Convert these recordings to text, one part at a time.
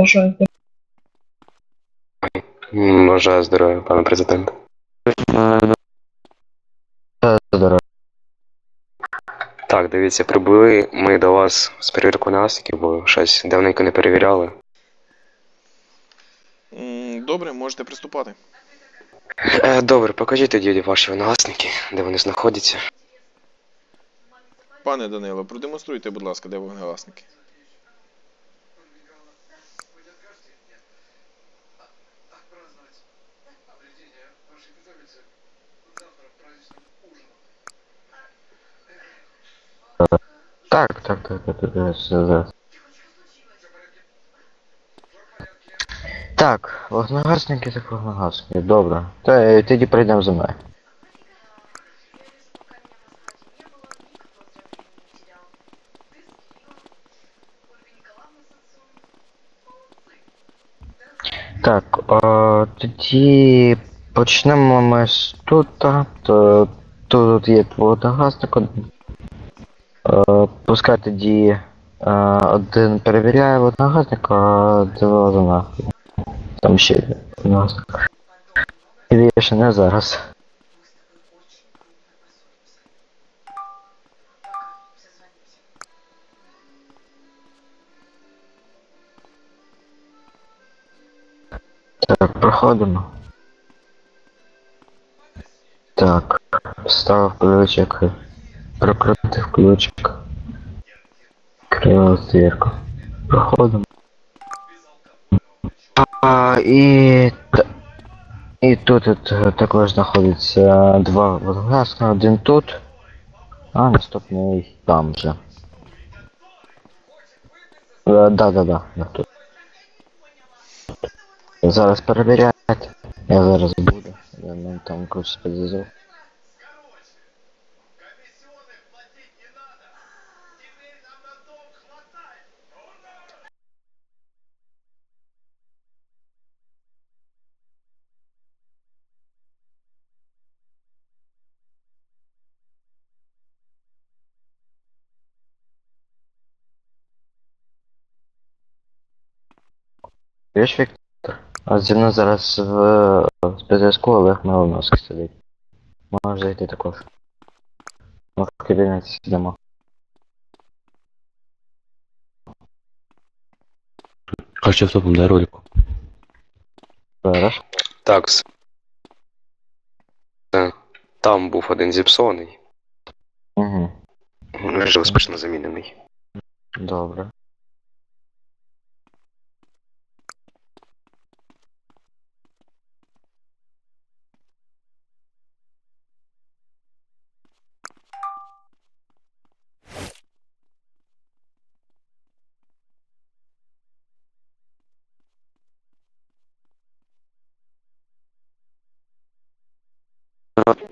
Бажаю здоров'я. Бажаю здоров'я, пане президент. Так, дивіться, прибули ми до вас з перевіркою наслідків, бо щось давненько не перевіряли. М, Добре, можете приступати. Е, добре, покажіть тоді ваші виногасники, де вони знаходяться. Пане Данило, продемонструйте, будь ласка, де вогнегасники. Так, так, так, так, так, так. Так, вогнегасники, так вогнегасники, добре. Та е, тоді пройдемо за мною. Так, е, тоді почнемо ми з тут. То, тут є вогнегасник. Е, пускай тоді е, один перевіряє вогнегасник, а два за нахуй. Там ще вогнегасник. І ще не зараз. Так, проходимо. Так, вставив ключик. Прокрутив ключик. Крила зірку. Проходимо. А, і, та- і тут от, е, також знаходиться два водогаска, один тут, а наступний там же. Е, Да, да, да, да, тут. Зараз перевіряти. Я зараз буду. Я нам там ключ підвезу. Віж Віктор? А зі мною зараз в в спецзв'язку Олег Милоновський сидить. Можеш зайти також. Ми в кабінеті сидимо. Краще вступом дай ролику. Зараз. Так. с- Е, Там був один зіпсований, Угу. вже успішно замінений. Добре.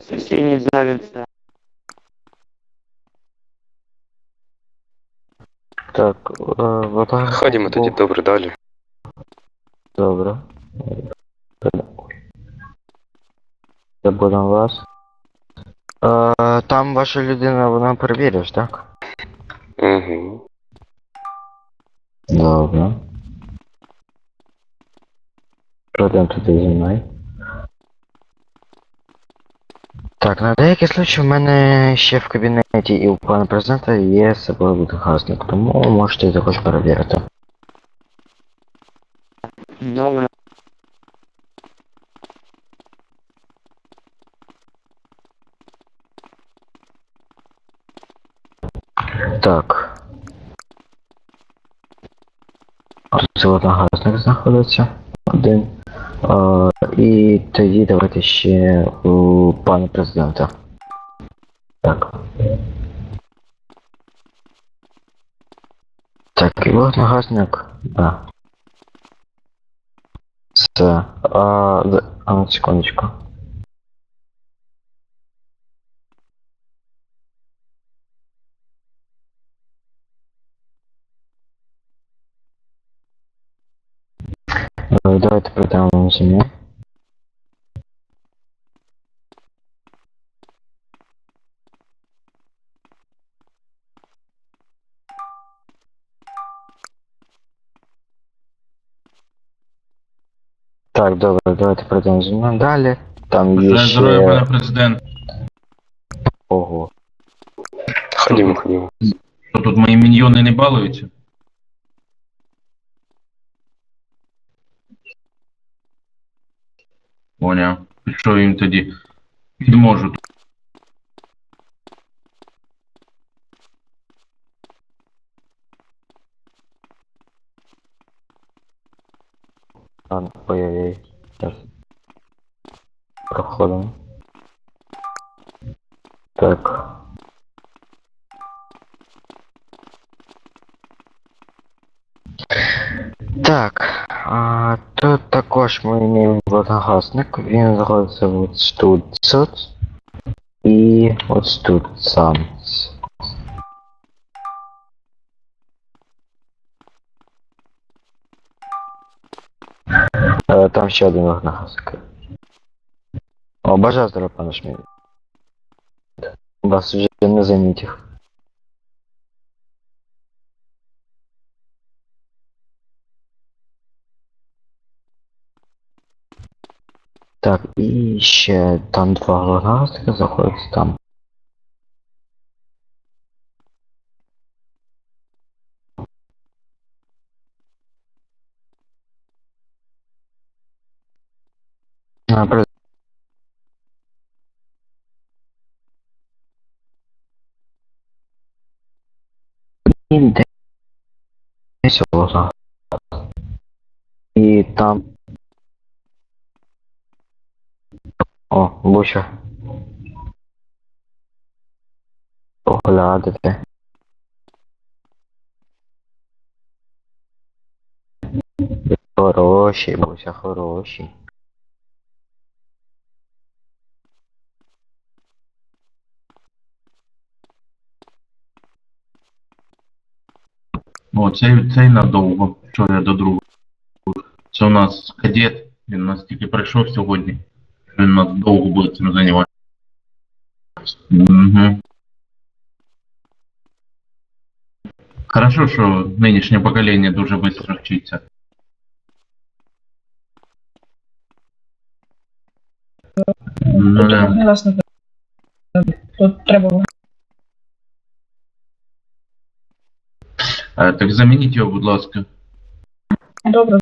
Сусідній залі це. Так, е, вода. Ходімо тоді добре далі. Добре. Забудемо вас. Е, там ваша людина, вона перевіриш, так? Угу. Добре. Пройдемо туди зі мною. Так, на деякий случай в мене ще в кабінеті і у пана президента є з собою водогасник, тому можете також перевірити. Добре. Так. Тут водогасник знаходиться. Один. А, і тоді давайте ще у пана президента. Так. Так, і водогасник. Да. Все. А, д- а на секундочку. Е, Давайте пройдемо на землю. Так, добре, давайте мною далі. Там є ще... здоров'я, пане президент. Ого. Ходімо, ходімо. Що тут мої міньйони не балуються? Поняв. Що їм тоді підможу? Ладно, ой-ой-ой. Сейчас. Проходимо. Так. Так, а, тут також ми маємо водогасник, він знаходиться от тут ЦОЦ і ось тут сам. Там ще один вогнегасник. О, бажаю здоров'я, пане Шміль. Вас вже не замітив. Так, і ще там два вогнегасника заходять там. Десь вогна. І там. О, буча. Поглядати. Хороші, буча, хороші. О, цей, цей надовго. Що я до другого. Це у нас кадет. Він у нас тільки прийшов сьогодні. Він у нас довго буде цим займатися. Угу. Хорошо, що нинішнє покоління дуже швидко вчиться. Ну, Тут да. вогнегасники. Тут треба Е, Так замініть його, будь ласка. добре.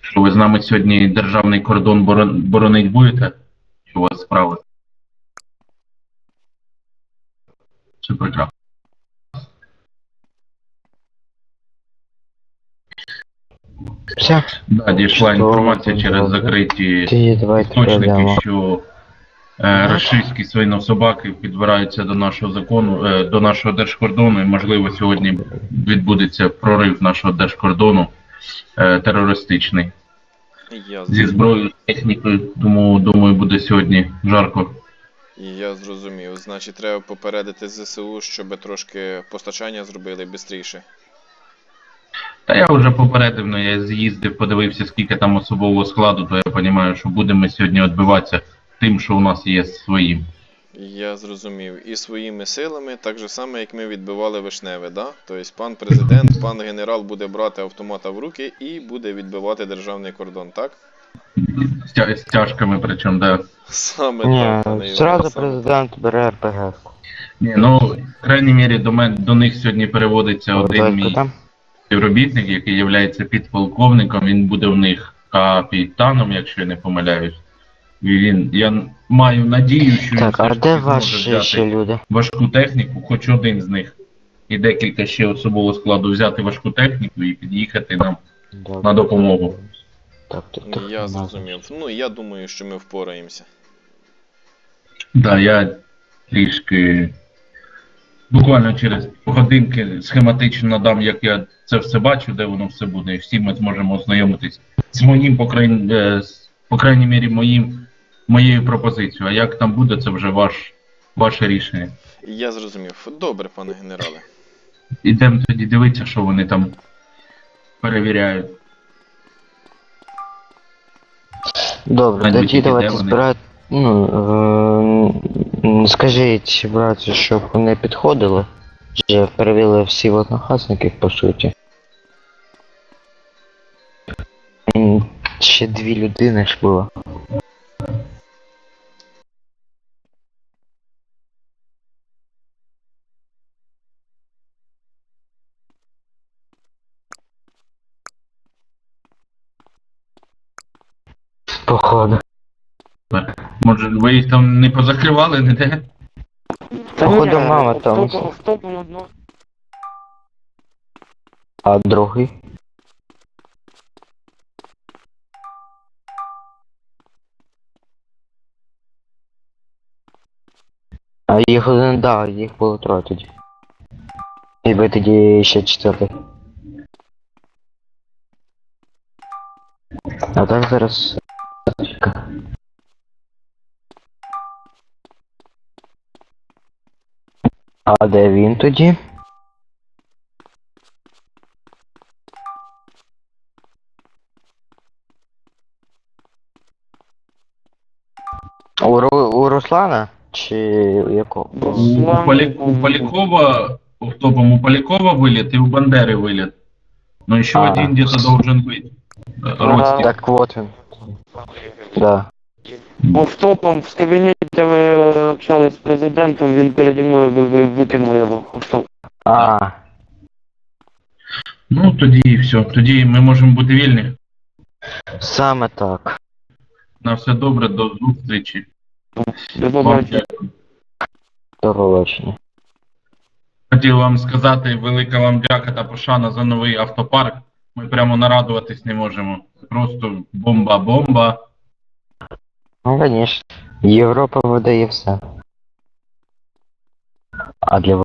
Що ви з нами сьогодні державний кордон борон- боронить будете? Чи у вас справи? Це прекрасно. Все, Да, дійшла інформація через закриті тоді давайте істочники, пройдемо. що рашистські свинособаки підбираються до нашого закону, е, до нашого держкордону, і можливо сьогодні відбудеться прорив нашого держкордону е, терористичний. Я, Зі зброєю, технікою, тому думаю, буде сьогодні жарко. я зрозумів. Значить, треба попередити ЗСУ, щоб трошки постачання зробили швидше. Та я вже попередив, ну, я з'їздив, подивився, скільки там особового складу, то я розумію, що будемо сьогодні відбиватися тим, що у нас є своїм. Я зрозумів. І своїми силами, так же само, як ми відбивали вишневе, да? Тобто пан президент, пан генерал буде брати автомата в руки і буде відбивати державний кордон, так? З, тя- з тяжками, причому, да. Саме Ні, так, пане Іване, зразу саме президент бере РПГ. Ні, ну, в крайній мірі, до, мен, до них сьогодні переводиться один мій там. співробітник, який є підполковником, він буде в них капітаном, якщо я не помиляюсь. І він, я маю надію, що він Так, все а ж де таки зможе ваші взяти ще люди? важку техніку, хоч один з них, і декілька ще особового складу взяти важку техніку і під'їхати нам Добре. на допомогу. Так, тут так. Я зрозумів. Ну, я думаю, що ми впораємося. Да, я трішки буквально через годинки схематично надам, як я це все бачу, де воно все буде, і всі ми зможемо ознайомитись з моїм, по крайній, е, по крайній мірі, моїм, моєю пропозицією. А як там буде, це вже ваш, ваше рішення. Я зрозумів. Добре, пане генерале. Ідемо тоді дивитися, що вони там перевіряють. Добре, Мабуть, тоді іде давайте вони. збирати. Ну, е, м, скажіть, братці, щоб вони підходили. Вже перевели всі водногасники, по суті. М, Ще дві людини ж було. Може, ви їх там не позакривали ніде? Походу, мама там. А другий? А їх один, да, їх було троє тоді. І ви тоді ще четвертий. А так зараз. А де він тоді? У, Ру- у Руслана? Чи у якого? У, Полі... у Полякова, у топом у Полякова вылет и у Бандеры вылет. Но еще А. один где-то должен быть. Э, Родственник. Так вот він. Да. Офтопом в кабінеті ви общались з президентом, він переді мною ви- ви- викинув його. А, Ну, тоді все. Тоді ми можемо бути вільні. саме так. На все добре, до зустрічі. До побачення. До побачення. Хотів вам сказати велика вам дяка та пошана за новий автопарк. Ми прямо нарадуватись не можемо. Просто бомба-бомба. Ну, конечно. Європа видає все. А для